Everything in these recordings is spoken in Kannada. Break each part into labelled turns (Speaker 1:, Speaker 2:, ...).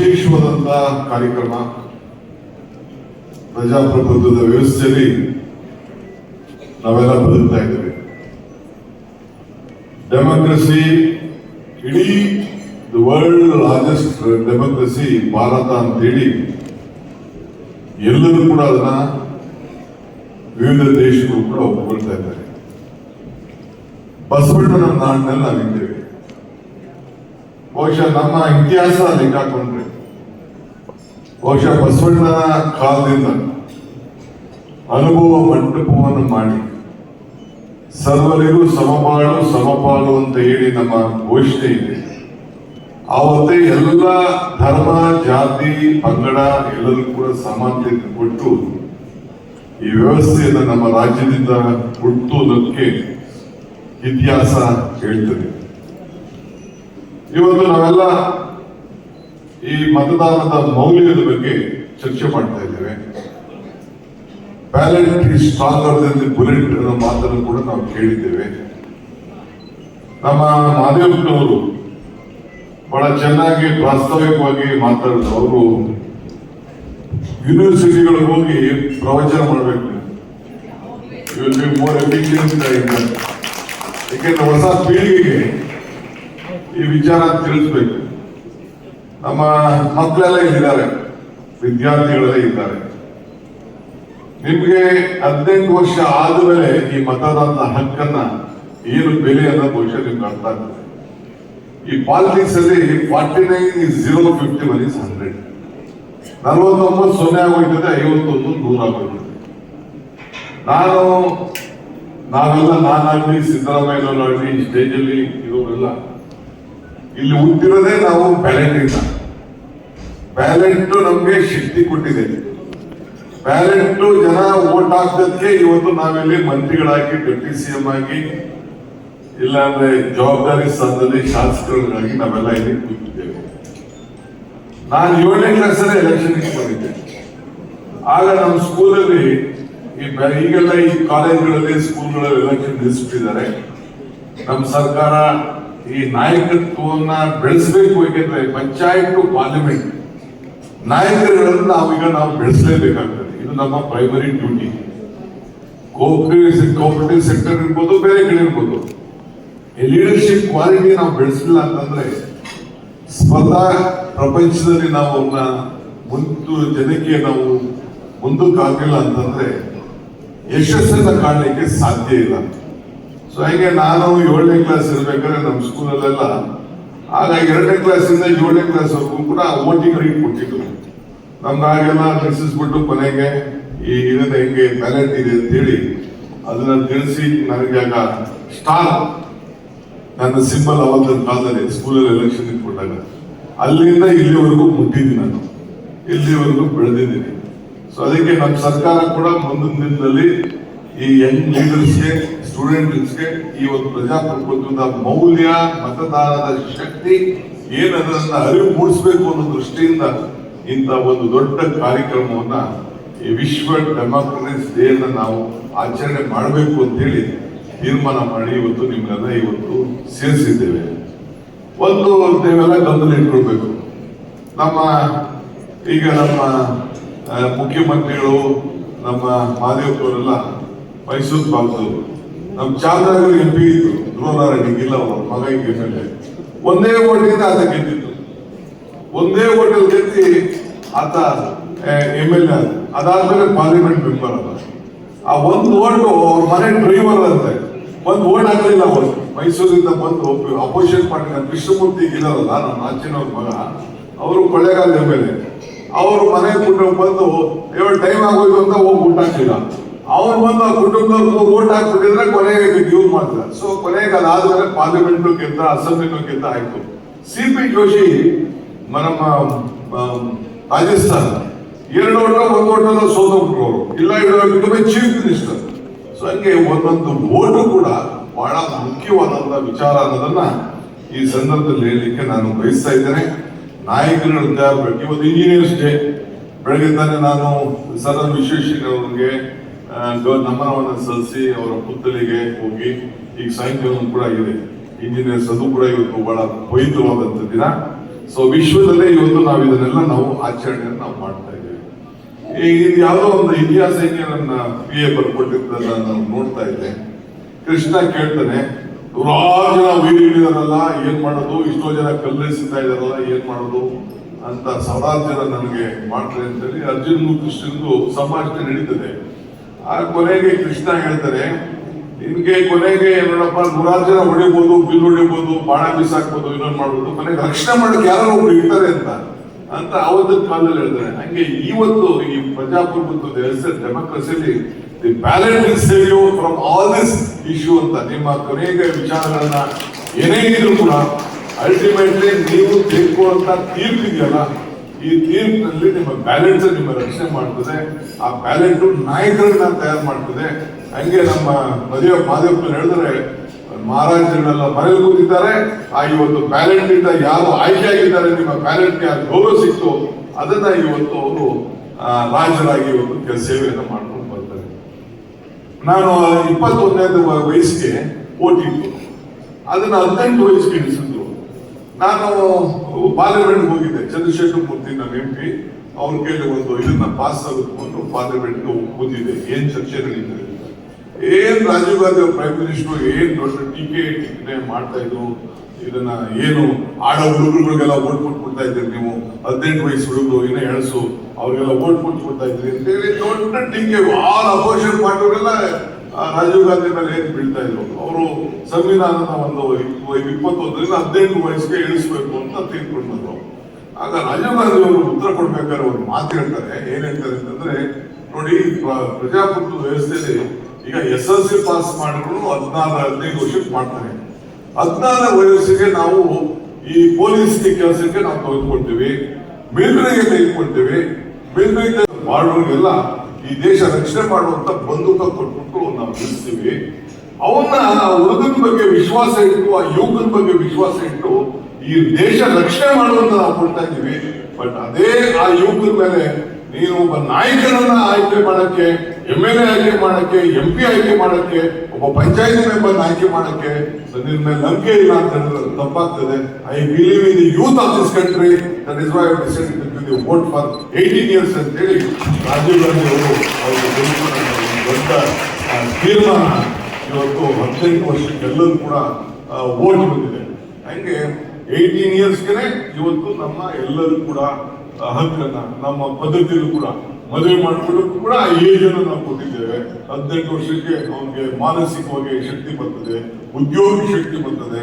Speaker 1: ವಿಶೇಷವಾದಂತ ಕಾರ್ಯಕ್ರಮ ಪ್ರಜಾಪ್ರಭುತ್ವದ ವ್ಯವಸ್ಥೆಯಲ್ಲಿ ನಾವೆಲ್ಲ ಬದುಕ್ತಾ ಇದ್ದೇವೆ. ಡೆಮೋಕ್ರಸಿ ಇಡೀ the world largest democracy Bharat ಅಂತೇಳಿ ಎಲ್ಲರೂ ಕೂಡ ಅದನ್ನ ವಿವಿಧ ದೇಶಗಳು ಕೂಡ ಒಪ್ಪಿಕೊಳ್ತಾ ಇದ್ದಾರೆ. ಬಸವಣ್ಣನ ನಾಡಿನಲ್ಲಿ ನಿಂತೇವೆ ಬಹುಶಃ ನಮ್ಮ ಇತಿಹಾಸ ಲೆಕ್ಕ ಹಾಕೊಂಡ್ರೆ ಬಹುಶಃ ಬಸವಣ್ಣನ ಕಾಲದಿಂದ ಅನುಭವ ಮಂಟಪವನ್ನು ಮಾಡಿ ಸರ್ವರಿಗೂ ಸಮಪಾಳು ಸಮಪಾಲು ಅಂತ ಹೇಳಿ ನಮ್ಮ ಘೋಷಣೆ ಇದೆ. ಆವತ್ತೇ ಎಲ್ಲ ಧರ್ಮ, ಜಾತಿ, ಪಂಗಡ ಎಲ್ಲರೂ ಕೂಡ ಸಮಾನತೆ ಕೊಟ್ಟು ಈ ವ್ಯವಸ್ಥೆಯನ್ನು ನಮ್ಮ ರಾಜ್ಯದಿಂದ ಹುಟ್ಟುವುದಕ್ಕೆ ಇತಿಹಾಸ ಹೇಳ್ತದೆ. ಇವತ್ತು ನಾವೆಲ್ಲ ಈ ಮತದಾನದ ಮೌಲ್ಯದ ಬಗ್ಗೆ ಚರ್ಚೆ ಮಾಡ್ತಾ ಇದ್ದೇವೆ. ಬ್ಯಾಲೆಟ್ ಈ ಸ್ಟ್ರಾಂಗರ್ ಬುಲೆಟ್ ಅನ್ನೋ ಮಾತನ್ನು ಕೂಡ ನಾವು ಕೇಳಿದ್ದೇವೆ. ನಮ್ಮ ಮಾದೇವಪ್ಪನವರು ಬಹಳ ಚೆನ್ನಾಗಿ ಪ್ರಾಸ್ತಾವಿಕವಾಗಿ ಮಾತಾಡಿದ್ರು. ಅವರು ಯೂನಿವರ್ಸಿಟಿಗಳಿಗೆ ಹೋಗಿ ಪ್ರವಚನ ಮಾಡಬೇಕು. ಯಾಕೆಂದ್ರೆ ಹೊಸ ಪೀಳಿಗೆಗೆ ಈ ವಿಚಾರ ತಿಳಿಸ್ಬೇಕು. ನಮ್ಮ ಮಕ್ಕಳೆಲ್ಲ ಇಲ್ಲಿದ್ದಾರೆ ವಿದ್ಯಾರ್ಥಿಗಳೆಲ್ಲ ಇದ್ದಾರೆ. ನಿಮ್ಗೆ ಹದಿನೆಂಟು ವರ್ಷ ಆದ್ಮೇಲೆ ಈ ಮತದಾನದ ಹಕ್ಕನ್ನ ಏನು ಬೆಲೆ ಅನ್ನೋ ಬಹುಶಃ ನಿಮ್ಗೆ ಅರ್ಥ ಆಗ್ತದೆ. ಈ ಪಾಲಿಟಿಕ್ಸ್ ಅಲ್ಲಿ forty nine is zero fifty one is hundred ನಲ್ವತ್ತೊಂಬತ್ತು ಸೊನ್ನೆ ಆಗೋಗ್ತದೆ ಐವತ್ತೊಂದು ನೂರ ಆಗೋಗ್ತದೆ ನಾನು, ನಾವೆಲ್ಲ ನಾನಾಗ್ಲಿ, ಸಿದ್ದರಾಮಯ್ಯನವರಾಗ್ಲಿ ಸ್ಟೇಜಲ್ಲಿ ಇರೋರೆಲ್ಲ ಇಲ್ಲಿ ಹುಟ್ಟಿರೋದೇ ನಾವು ಬ್ಯಾಲೆಟ್ ಬ್ಯಾಲೆಂಟ್ ನಮ್ಗೆ ಶಕ್ತಿ ಕೊಟ್ಟಿದೆ. ಬ್ಯಾಲೆಟ್ ಜನ ಓಟ್ ಹಾಕೋದಕ್ಕೆ ಇವತ್ತು ನಾವಿಲ್ಲಿ ಮಂತ್ರಿಗಳಾಗಿ ಡೆಪ್ಟಿ ಸಿಎಂ ಆಗಿ, ಇಲ್ಲಾಂದ್ರೆ ಜವಾಬ್ದಾರಿ ಸ್ಥಾನದಲ್ಲಿ ಶಾಸಕರುಗಳಾಗಿ ನಾವೆಲ್ಲ ಇಲ್ಲಿ ಕೂತಿದ್ದೇವೆ. ನಾನು ಏಳನೇ ಕ್ಲಾಸ್ ಎಲೆಕ್ಷನ್ ಬಂದಿದ್ದೆ. ಆಗ ನಮ್ಮ ಸ್ಕೂಲಲ್ಲಿ ಈ ಈಗೆಲ್ಲ ಈ ಕಾಲೇಜ್ಗಳಲ್ಲಿ ಸ್ಕೂಲ್ಗಳಲ್ಲಿ ಎಲೆಕ್ಷನ್ ನಿಲ್ಲಿಸ್ಬಿಟ್ಟಿದ್ದಾರೆ ನಮ್ಮ ಸರ್ಕಾರ ಈ ನಾಯಕತ್ವವನ್ನ ಬೆಳೆಸಬೇಕು ಏಕೆಂದ್ರೆ ಪಂಚಾಯತ್ ಪಾರ್ಲಿಮೆಂಟ್. ನಾಯಕರುಗಳನ್ನು ನಾವೀಗ ನಾವು ಬೆಳೆಸಲೇಬೇಕಾಗ್ತದೆ. ಇದು ನಮ್ಮ ಪ್ರೈಮರಿ ಡ್ಯೂಟಿ ಕೋಪರೇಟಿವ್ ಸೆಕ್ಟರ್ ಇರ್ಬೋದು, ಬೇರೆ ಕಡೆ ಇರ್ಬೋದು. ಲೀಡರ್ಶಿಪ್ ಕ್ವಾಲಿಟಿ ನಾವು ಬೆಳೆಸಲಿಲ್ಲ ಅಂತಂದ್ರೆ ಸ್ವತಃ ಪ್ರಪಂಚದಲ್ಲಿ ನಾವು ಅವನ್ನ ಮುಂದೆ ಜನಕ್ಕೆ ನಾವು ಮುಂದಕ್ಕಾಗಿಲ್ಲ ಅಂತಂದ್ರೆ ಯಶಸ್ಸನ್ನು ಕಾಣಲಿಕ್ಕೆ ಸಾಧ್ಯ ಇಲ್ಲ. ಸೊ ಹೀಗೆ ನಾನು ಏಳನೇ ಕ್ಲಾಸ್ ಇರ್ಬೇಕಾದ್ರೆ ನಮ್ಮ ಸ್ಕೂಲಲ್ಲೆಲ್ಲ ಆಗ ಎರಡನೇ ಕ್ಲಾಸಿಂದ ಏಳನೇ ಕ್ಲಾಸ್ ವರೆಗೂ ಕೂಡ ಓಟಿಗಳಿಗೆ ಕೊಟ್ಟಿದ್ರು. ನಮ್ಗೆ ಆಗೆಲ್ಲ ತಿಳಿಸಿಸ್ಬಿಟ್ಟು ಕೊನೆಗೆ ಈ ಇದನ್ನ ಹೆಂಗೆ ಟ್ಯಾಲೆಂಟ್ ಇದೆ ಅಂತ ಹೇಳಿ ಅದನ್ನ ತಿಳಿಸಿ ನನಗೆ ಆಗ ಸ್ಟಾರ್ ನನ್ನ ಸಿಂಬಲ್ ಅವತ್ತಿನ ಕಾಲದಲ್ಲಿ ಸ್ಕೂಲಲ್ಲಿ ಎಲೆಕ್ಷನ್ ಇಟ್ಕೊಂಡಾಗ ಅಲ್ಲಿಂದ ಇಲ್ಲಿವರೆಗೂ ಮುಟ್ಟಿದ್ದೀನಿ ನಾನು. ಇಲ್ಲಿವರೆಗೂ ಬೆಳೆದಿದ್ದೀನಿ. ಸೊ ಅದಕ್ಕೆ ನಮ್ಮ ಸರ್ಕಾರ ಕೂಡ ಮುಂದಿನ ದಿನದಲ್ಲಿ ಈ ಯಂಗ್ ಲೀಡರ್ಸ್ಗೆ ಸ್ಟೂಡೆಂಟ್ಸ್ಗೆ ಈ ಒಂದು ಪ್ರಜಾಪ್ರಭುತ್ವದ ಮೌಲ್ಯ, ಮತದಾನದ ಶಕ್ತಿ ಏನದನ್ನ ಅರಿವು ಮೂಡಿಸಬೇಕು ಅನ್ನೋ ದೃಷ್ಟಿಯಿಂದ ಇಂಥ ಒಂದು ದೊಡ್ಡ ಕಾರ್ಯಕ್ರಮವನ್ನ ಈ ವಿಶ್ವ ಡೇ ಅನ್ನ ನಾವು ಆಚರಣೆ ಮಾಡಬೇಕು ಅಂತ ಹೇಳಿ ತೀರ್ಮಾನ ಮಾಡಿ ಇವತ್ತು ನಿಮ್ಗೆಲ್ಲ ಇವತ್ತು ಸೇರಿಸಿದ್ದೇವೆ. ಒಂದು ನೀವೆಲ್ಲ ಗಮನ ಇಟ್ಕೊಳ್ಬೇಕು. ನಮ್ಮ ಈಗ ನಮ್ಮ ಮುಖ್ಯಮಂತ್ರಿಗಳು, ನಮ್ಮ ಮಾದೇವಪ್ಪವರೆಲ್ಲ ಮೈಸೂರು ಬಂತು. ನಮ್ಮ ಚಾಮರಾಜನಗರ ಎಂ ಪಿ ಇದ್ರು. ಧ್ರುವನಾರಾಯಣ ಗಿಲ್ಲ ಅವರ ಮಗ ಎಂ ಒಂದೇ ಓಟಿಂದ ಆತ ಗೆದ್ದಿದ್ದು. ಒಂದೇ ಓಟಲ್ ಗೆದ್ದಿ ಆತ ಎಂ ಎಲ್ ಎ ಅದಾದ್ಮೇಲೆ ಪಾರ್ಲಿಮೆಂಟ್ ಮೆಂಬರ್ ಅಲ್ಲ ಆ ಒಂದು ಓಟು ಅವ್ರ ಮನೆ ಡ್ರೈವರ್ ಅಂತೆ. ಒಂದು ಓಟ್ ಆಗಲಿಲ್ಲ ಅವರು. ಮೈಸೂರಿಂದ ಬಂದು ಅಪೋಸಿಷನ್ ಪಾರ್ಟಿ ನಮ್ಮ ಕೃಷ್ಣಮೂರ್ತಿ ಇದಾರಲ್ಲ ನಮ್ಮ ಅಜ್ಜನವ್ರ ಮಗ, ಅವರು ಕೊಳ್ಳೇಗಾಲ ಎಂ ಎಲ್ ಎ. ಅವರು ಮನೆ ಕುಟುಂಬ ಬಂದು ಏಳು ಟೈಮ್ ಆಗೋಯ್ತು ಅಂತ ಹೋಗಿ ಊಟ ಹಾಕಿಲ್ಲ ಅವ್ರು ಬಂದು ಆ ಕುಟುಂಬಕ್ಕೂ ಓಟ್ ಹಾಕ್ಬಿಟ್ಟಿದ್ರೆ ಕೊನೆಗೆ ಯೂಸ್ ಮಾಡ್ತಾರೆ. ಸೊ ಕೊನೆಗೆ ಅದಾದ್ಮೇಲೆ ಪಾರ್ಲಿಮೆಂಟ್ ಗೆದ್ದ ಅಸೆಂಬ್ಲಿ ಗೆದ್ದ ಆಯ್ತು. ಸಿ ಪಿ ಜೋಶಿ ನಮ್ಮ ರಾಜಸ್ಥಾನ, ಎರಡು ಓಟ ಒಂದು ಓಟಲ್ಲ ಸೋತೋಗ್ಬಿಟ್ರು ಅವರು ಇಲ್ಲ, ಇದು ಚೀಫ್ ಮಿನಿಸ್ಟರ್ ಸೊ ಹಂಗೆ ಒಂದೊಂದು ಓಟು ಕೂಡ ಬಹಳ ಮುಖ್ಯವಾದಂತ ವಿಚಾರ ಅನ್ನೋದನ್ನ ಈ ಸಂದರ್ಭದಲ್ಲಿ ಹೇಳಲಿಕ್ಕೆ ನಾನು ಬಯಸ್ತಾ ಇದ್ದೇನೆ. ನಾಯಕರು ಬಗ್ಗೆ ಇವತ್ತು ಇಂಜಿನಿಯರ್ಸ್ ಡೇ ಬೆಳಗ್ಗೆ ತಾನೇ ನಾನು ಸರ್ ವಿಶ್ವೇಶ್ವರಯ್ಯನವರಿಗೆ ನಮನವನ್ನು ಸಲ್ಲಿಸಿ ಅವರ ಪುತ್ಥಳಿಗೆ ಹೋಗಿ ಈಗ ಸಾಯಂಕಾಲ ಕೂಡ ಇದೆ ಇಂಜಿನಿಯರ್ಸ್ ಅದು ಕೂಡ ಇವತ್ತು ಬಹಳ ಪವಿತ್ರವಾದಂತ ದಿನ. ಸೊ ವಿಶ್ವದಲ್ಲೇ ಇವತ್ತು ನಾವು ಇದನ್ನೆಲ್ಲ ನಾವು ಆಚರಣೆಯನ್ನು ನಾವು ಮಾಡ್ತಾ ಇದ್ದೀವಿ. ಇದು ಯಾವುದೋ ಒಂದು ಇತಿಹಾಸ ಹೆಂಗೆ ನನ್ನ ಪಿ ಎ ಬರ್ಕೊಟ್ಟಿದ್ದನ್ನ ನಾನು ನೋಡ್ತಾ ಇದ್ದೆ. ಕೃಷ್ಣ ಕೇಳ್ತಾನೆ ನೂರಾರು ಜನ ವೀರಿಗಳಿದಾರಲ್ಲ ಏನ್ ಮಾಡೋದು? ಇಷ್ಟೋ ಜನ ಕಲ್ಲೆಸಿತಾ ಇದಾರಲ್ಲ, ಏನ್ ಮಾಡೋದು? ಅಂತ ಸಾವಿರಾರು ಜನ ನನಗೆ ಮಾಡ್ತಾರೆ ಅಂತೇಳಿ ಅರ್ಜುನ್ಗೂ ಕೃಷ್ಣನ್ಗೂ ಸಂಭಾಷಣೆ ನಡೀತದೆ. ಆ ಕೊನೆಗೆ ಕೃಷ್ಣ ಹೇಳ್ತಾರೆ ನಿನ್ಗೆ ಕೊನೆಗೆ ನೋಡಪ್ಪ ನೂರಾರು ಜನ ಹೊಡಿಬೋದು, ಬಿಲ್ ಹೊಡಿಬೋದು, ಬಾಣ ಬಿಸಾಕ್ಬೋದು, ಇನ್ನೊಂದು ಮಾಡ್ಬೋದು, ಕೊನೆಗೆ ರಕ್ಷಣೆ ಮಾಡಕ್ಕೆ ಯಾರೋ ಒಬ್ರು ಇರ್ತಾರೆ ಅಂತ. ಅಂತ ಅವತ್ತಿನ ಕಾಲದಲ್ಲಿ ಹೇಳ್ತಾರೆ. ಹಂಗೆ ಇವತ್ತು ಈ ಪ್ರಜಾಪ್ರಭುತ್ವದ ಹೆಸರು ಡೆಮೋಕ್ರಸಿಯಲ್ಲಿ the balance is save from all this issue ಅಂತ. ನಿಮ್ಮ ಕೊನೆಗೆ ವಿಚಾರಗಳನ್ನ ಏನೇ ಇದ್ರು ಕೂಡ ಅಲ್ಟಿಮೇಟ್ಲಿ ನೀವು ತೆಗೆದುಕೊಳ್ಳುವಂತ ತೀರ್ಪಿದೆಯಲ್ಲ ಈ ತೀರ್ಪಿನಲ್ಲಿ ನಿಮ್ಮ ಬ್ಯಾಲೆನ್ಸ್ ನಿಮ್ಮ ರಕ್ಷಣೆ ಮಾಡ್ತದೆ. ಆ ಬ್ಯಾಲೆಟ್ ನಾಯಕರನ್ನ ತಯಾರು ಮಾಡ್ತದೆ. ಹಂಗೆ ನಮ್ಮ ಮದುವೆ ಮಾದೇವಪ್ಪನ ಹೇಳಿದ್ರೆ ಮಹಾರಾಜರನ್ನೆಲ್ಲ ಮನೇಲಿ ಕೂತಿದ್ದಾರೆ. ಆ ಇವತ್ತು ಬ್ಯಾಲೆಂಟ್ ಇಂದ ಯಾರು ಆಯ್ಕೆ ಆಗಿದ್ದಾರೆ, ನಿಮ್ಮ ಬ್ಯಾಲೆಂಟ್ ಯಾರು ಗೌರವ ಸಿಕ್ತು, ಅದನ್ನ ಇವತ್ತು ಅವರು ರಾಜರಾಗಿ ಇವತ್ತು ಸೇವೆಯನ್ನು ಮಾಡ್ಕೊಂಡು ಬರ್ತಾರೆ. ನಾನು ಇಪ್ಪತ್ತೊಂದನೇ ವಯಸ್ಸಿಗೆ ಓಟಿತ್ತು ಅದನ್ನ ಹದಿನೆಂಟು ವಯಸ್ಸಿಗೆ ಇಳಿಸಿದ್ರು ನಾನು ಪಾರ್ಲಿಮೆಂಟ್ ಹೋಗಿದ್ದೆ. ಚಂದ್ರಶೇಖರ್ ಮೂರ್ತಿ ನನ್ನ ಎಂ ಪಿ ಅವ್ರ ಕೈಲಿ ಒಂದು ಇದನ್ನ ಪಾಸ್ ತೆಗೆದುಕೊಂಡು ಪಾರ್ಲಿಮೆಂಟ್ ಓದಿದೆ ಏನ್ ಚರ್ಚೆ ನಡೀತದೆ. ಏನ್ ರಾಜೀವ್ ಗಾಂಧಿ ಪ್ರೈಮ್ ಮಿನಿಸ್ಟರ್ ಏನ್ ದೊಡ್ಡ ಟೀಕೆ ಟಿಪ್ಪಣೆ ಮಾಡ್ತಾ ಇದ್ರು, ಇದನ್ನ ಏನು ಆಡೋ ಹುಡುಗರುಗಳಿಗೆಲ್ಲ ಓಟ್ ಕೊಟ್ಬಿಡ್ತಾ ಇದ್ದೀರಿ ನೀವು? ಹದಿನೆಂಟು ವಯಸ್ಸು ಹುಡುಗರು ಏನೋ ಎಳಸು ಅವ್ರಿಗೆಲ್ಲ ಓಟ್ ಕೊಟ್ಬಿಡ್ತಾ ಇದ್ರಿ ಅಂತ ಹೇಳಿ ದೊಡ್ಡ ಟೀಕೆ. ಆಲ್ ಅಪೋಸಿಷನ್ ಪಾರ್ಟಿಯವರೆಲ್ಲ ರಾಜೀವ್ ಗಾಂಧಿ ಮೇಲೆ ಏನ್ ಬೀಳ್ತಾ ಇದ್ರು? ಅವರು ಸಂವಿಧಾನದ ಒಂದು ಇಪ್ಪ- ಇಪ್ಪತ್ತೊಂದರಿಂದ ಹದಿನೆಂಟು ವಯಸ್ಸಿಗೆ ಇಳಿಸ್ಬೇಕು ಅಂತ ತೀರ್ಕೊಂಡು ಬಂದ್ರು ಆಗ ರಾಜೀವ್ ಉತ್ತರ ಕೊಡ್ಬೇಕಾದ್ರೆ ಒಂದು ಮಾತು ಹೇಳ್ತಾರೆ. ಏನ್ ಹೇಳ್ತಾರೆ ಅಂತಂದ್ರೆ, ನೋಡಿ, ಪ್ರ- ಪ್ರಜಾಪ್ರಭುತ್ವ ವ್ಯವಸ್ಥೆಯಲ್ಲಿ ಈಗ ಎಸ್ ಎಲ್ ಸಿ ಪಾಸ್ ಮಾಡಿದ್ರು ಹದಿನಾರು ಹದಿನೈದು ವರ್ಷಕ್ಕೆ ಮಾಡ್ತಾರೆ. ಹದಿನಾರು ವಯಸ್ಸಿಗೆ ನಾವು ಈ ಪೊಲೀಸ್ ಕೆಲಸಕ್ಕೆ ನಾವು ತೆಗೆದುಕೊಳ್ತೀವಿ. ಮಿಲಿಟರಿಗೆ ತೆಗೆದುಕೊಳ್ತೀವಿ. ಮಿಲಿಟರಿ ಮಾಡೋರಿಗೆಲ್ಲ ಈ ದೇಶ ರಕ್ಷಣೆ ಮಾಡುವಂತ ಬಂದೂಕ ಕೊಟ್ಬಿಟ್ಟು ನಾವು ನಿಲ್ಲಿಸ್ತೀವಿ. ಅವನ್ನ ಆ ಹುಡುಗನ ಬಗ್ಗೆ ವಿಶ್ವಾಸ ಇಟ್ಟು, ಆ ಯುವಕನ ಬಗ್ಗೆ ವಿಶ್ವಾಸ ಇಟ್ಟು ಈ ದೇಶ ರಕ್ಷಣೆ ಮಾಡುವಂತ ನಾವು ಕೊಡ್ತಾ ಇದ್ದೀವಿ. ಬಟ್ ಅದೇ ಆ ಯುವಕರ ಮೇಲೆ ನೀನು ಒಬ್ಬ ನಾಯಕರನ್ನ ಆಯ್ಕೆ ಮಾಡಕ್ಕೆ ಎಂ ಎಲ್ ಎ ಆಯ್ಕೆ ಮಾಡಕ್ಕೆ ಎಂ ಪಿ ಆಯ್ಕೆ ಮಾಡಕ್ಕೆ, ಒಬ್ಬ ಪಂಚಾಯತ್ ಮೆಂಬರ್ ಆಯ್ಕೆ ಮಾಡಕ್ಕೆ ನಿನ್ ಮೇಲೆ ನಂಬಿಕೆ ಇಲ್ಲ ಅಂತ ಹೇಳಿದ್ರೆ ತಪ್ಪಾಗ್ತದೆ. I believe in youth of this country that is why decide vote for eighteen years ಅಂತ ಹೇಳಿ ರಾಜೀವ್ ಗಾಂಧಿ ಅವರು ಅವರು ತೆಗೆದುಕೊಂಡ ಒಂದು ದೊಡ್ಡ ತೀರ್ಮಾನ. ಇವತ್ತು ಹದಿನೈದು ವರ್ಷಕ್ಕೆಲ್ಲರೂ ಕೂಡ ಓಟ್ ಬಂದಿದೆ ಹಂಗೆ ಏಯ್ಟೀನ್ ಇಯರ್ಸ್ಗೆ ಇವತ್ತು ನಮ್ಮ ಎಲ್ಲರೂ ಕೂಡ ಹಕ್ಕನ್ನ, ನಮ್ಮ ಪದ್ಧತಿಯಲ್ಲೂ ಕೂಡ ಮದುವೆ ಮಾಡಿಕೊಂಡು ಕೂಡ ಏಜ್ ಅನ್ನು ನಾವು ಕೊಟ್ಟಿದ್ದೇವೆ. ಹದಿನೆಂಟು ವರ್ಷಕ್ಕೆ ಅವನಿಗೆ ಮಾನಸಿಕವಾಗಿ ಶಕ್ತಿ ಬರ್ತದೆ, ಉದ್ಯೋಗ ಶಕ್ತಿ ಬರ್ತದೆ.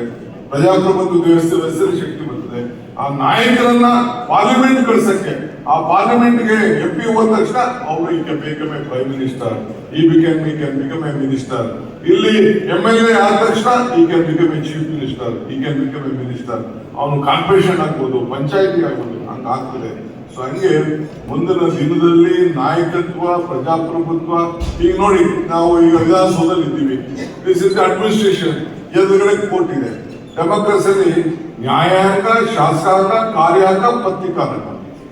Speaker 1: ಪ್ರಜಾಪ್ರಭುತ್ವ ವ್ಯವಸ್ಥೆ ವ್ಯವಸ್ಥೆ ಶಕ್ತಿ ಬರ್ತದೆ. ಆ ನಾಯಕರನ್ನ ಪಾರ್ಲಿಮೆಂಟ್ ಕಳ್ಸಕ್ಕೆ, ಆ ಪಾರ್ಲಿಮೆಂಟ್ಗೆ ಎಂ ಪಿ ಹೋದ ತಕ್ಷಣ ಅವರು he become a prime minister he become he can become a minister ಇಲ್ಲಿ ಎಂ ಎಲ್ ಎ ಆದ ತಕ್ಷಣ he can become a chief minister he can become a minister ಅವನು ಕಾರ್ಪೊರೇಷನ್ ಆಗ್ಬೋದು, ಪಂಚಾಯತಿ ಆಗ್ಬೋದು, ಹಂಗೆ ಆಗ್ತದೆ. ಸೊ ಹಂಗೆ ಮುಂದಿನ ದಿನದಲ್ಲಿ ನಾಯಕತ್ವ, ಪ್ರಜಾಪ್ರಭುತ್ವ, ಈಗ ನೋಡಿ ನಾವು ಈಗ ವಿಧಾನಸೌಧದಲ್ಲಿ ಇದ್ದೀವಿ ದಿಸ್ ಇಸ್ ಅಡ್ಮಿನಿಸ್ಟ್ರೇಷನ್ ಎದುರುಗಡೆ ಕೋರ್ಟ್ ಇದೆ. ಡೆಮೋಕ್ರಸಿಯಲ್ಲಿ ನ್ಯಾಯಾಂಗ, ಶಾಸಕಾಂಗ, ಕಾರ್ಯಾಂಗ, ಪತ್ರಿಕಾಂಗ.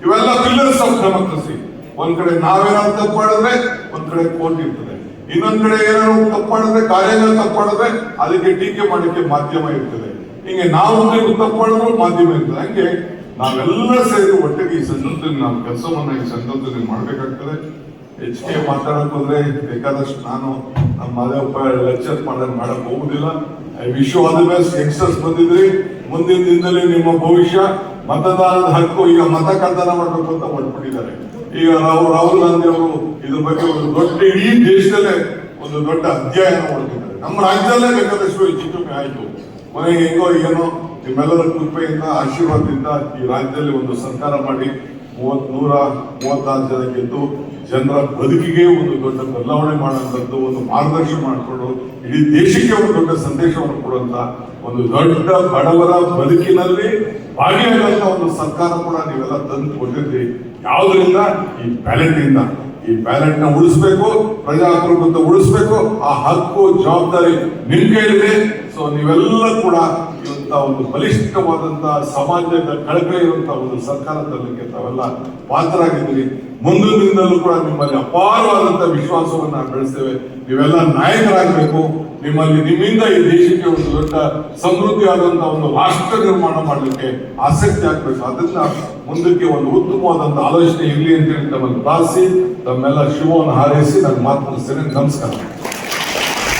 Speaker 1: ಇವೆಲ್ಲ ಪಿಲ್ಲರ್ಸ್ ಆಫ್ ಡೆಮೋಕ್ರಸಿ. ಒಂದ್ ಕಡೆ ನಾವೇನಾದ್ರು ತಪ್ಪಾಡಿದ್ರೆ ಒಂದ್ ಕಡೆ ಕೋರ್ಟ್ ಇರ್ತದೆ. ಇನ್ನೊಂದ್ ಕಡೆ ಏನಾದ್ರು ತಪ್ಪಾಡಿದ್ರೆ ಕಾರ್ಯಾಂಗ ತಪ್ಪಾಡಿದ್ರೆ ಅದಕ್ಕೆ ಟೀಕೆ ಮಾಡಲಿಕ್ಕೆ ಮಾಧ್ಯಮ ಇರ್ತದೆ. ಹಿಂಗೆ ನಾವು ತಪ್ಪಾಡಿದ್ರು ತಪ್ಪು ಮಾಧ್ಯಮ ಇರ್ತದೆ. ಹಂಗೆ ನಾವೆಲ್ಲ ಸೇರಿ ಒಟ್ಟಿಗೆ ಈ ಸಂದರ್ಭದಲ್ಲಿ ನಾವು ಕೆಲಸವನ್ನ ಈ ಸಂದರ್ಭದಲ್ಲಿ ಮಾಡ್ಬೇಕಾಗ್ತದೆ. ಕೆ ಮಾತಾಡಕ್ ಹೋದ್ರೆ ಬೇಕಾದಷ್ಟು ನಾನು ನಮ್ಮ ಮಾದೇವಪ್ಪ ಲೆಕ್ಚರ್ ಮಾಡೋದು ಮಾಡಕ್ ಹೋಗುದಿಲ್ಲ. I wish all the best youngsters ಬಂದಿದ್ರಿ. ಮುಂದಿನ ದಿನದಲ್ಲಿ ನಿಮ್ಮ ಭವಿಷ್ಯ ಮತದಾನದ ಹಕ್ಕು ಈಗ ಮತ ಕಳ್ತನ ಮಾಡಬೇಕು ಅಂತ ಹೊರಟ್ಬಿಟ್ಟಿದ್ದಾರೆ ಈಗ ರಾಹುಲ್ ರಾಹುಲ್ ಗಾಂಧಿ ಅವರು ಇದ್ರ ಬಗ್ಗೆ ಒಂದು ದೊಡ್ಡ ಇಡೀ ದೇಶದಲ್ಲೇ ಒಂದು ದೊಡ್ಡ ಅಧ್ಯಯನ ಮಾಡ್ತಿದ್ದಾರೆ. ನಮ್ಮ ರಾಜ್ಯದಲ್ಲೇ ಬೇಕಾದಷ್ಟು ಹೆಚ್ಚು ಕಮ್ಮಿ ಆಯ್ತು. ಮನೆ ಹೆಂಗೋ ಏನೋ ನಿಮ್ಮೆಲ್ಲರ ಕೃಪೆಯಿಂದ, ಆಶೀರ್ವಾದದಿಂದ ಈ ರಾಜ್ಯದಲ್ಲಿ ಒಂದು ಸರ್ಕಾರ ಮಾಡಿ ಮೂವತ್ ನೂರ ಮೂವತ್ತಾರು ಜನ ಗೆದ್ದು ಜನರ ಬದುಕಿಗೆ ಒಂದು ದೊಡ್ಡ ಬದಲಾವಣೆ ಮಾಡುವಂಥದ್ದು ಒಂದು ಮಾರ್ಗದರ್ಶನ ಮಾಡಿಕೊಂಡು ಇಡೀ ದೇಶಕ್ಕೆ ಒಂದು ದೊಡ್ಡ ಸಂದೇಶವನ್ನು ಕೊಡುವಂತ ಒಂದು ದೊಡ್ಡ ಬಡವರ ಬದುಕಿನಲ್ಲಿ ಭಾಗಿಯಾಗುವಂತ ಒಂದು ಸರ್ಕಾರ ಕೂಡ ನೀವೆಲ್ಲ ತಂದು ಕೊಟ್ಟಿದ್ರಿ ಯಾವುದರಿಂದ? ಈ ಬ್ಯಾಲೆಟ್ ಇಂದ ಈ ಬ್ಯಾಲೆಟ್ನ ಉಳಿಸ್ಬೇಕು ಪ್ರಜಾಪ್ರಭುತ್ವ ಉಳಿಸ್ಬೇಕು, ಆ ಹಕ್ಕು, ಜವಾಬ್ದಾರಿ ನಿಮ್ ಕೈಲಿದೆ. ಸೊ ನೀವೆಲ್ಲ ಕೂಡ ಇವಂತ ಒಂದು ಬಲಿಷ್ಠವಾದಂತಹ ಸಮಾಜದ ಕಳಪೆ ಇರುವಂತಹ ಒಂದು ಸರ್ಕಾರ ತರಲಿಕ್ಕೆ ತಾವೆಲ್ಲ ಪಾತ್ರರಾಗಿದ್ದೀರಿ. ಮುಂದಿನ ದಿನದಲ್ಲೂ ಕೂಡ ನಿಮ್ಮಲ್ಲಿ ಅಪಾರವಾದಂತಹ ನಾವು ಬೆಳೆಸ್ತೇವೆ. ನೀವೆಲ್ಲ ನಾಯಕರಾಗಬೇಕು. ನಿಮ್ಮಲ್ಲಿ ನಿಮ್ಮಿಂದ ಈ ದೇಶಕ್ಕೆ ಒಂದು ದೊಡ್ಡ ಸಮೃದ್ಧಿಯಾದಂತಹ ಒಂದು ರಾಷ್ಟ್ರ ನಿರ್ಮಾಣ ಮಾಡಲಿಕ್ಕೆ ಆಸಕ್ತಿ ಆಗ್ಬೇಕು. ಅದನ್ನ ಮುಂದಕ್ಕೆ ಒಂದು ಉತ್ತಮವಾದಂತಹ ಆಲೋಚನೆ ಇರಲಿ ಅಂತ ಹೇಳಿ ತಮ್ಮನ್ನು ಪ್ರಾರ್ಥಿಸಿ. ತಮ್ಮೆಲ್ಲ ಶಿವವನ್ನು ಹಾರೈಸಿ. ನಾನು ಮಾತು ಮುಗಿಸ್ತೇನೆ ನಮಸ್ಕಾರ.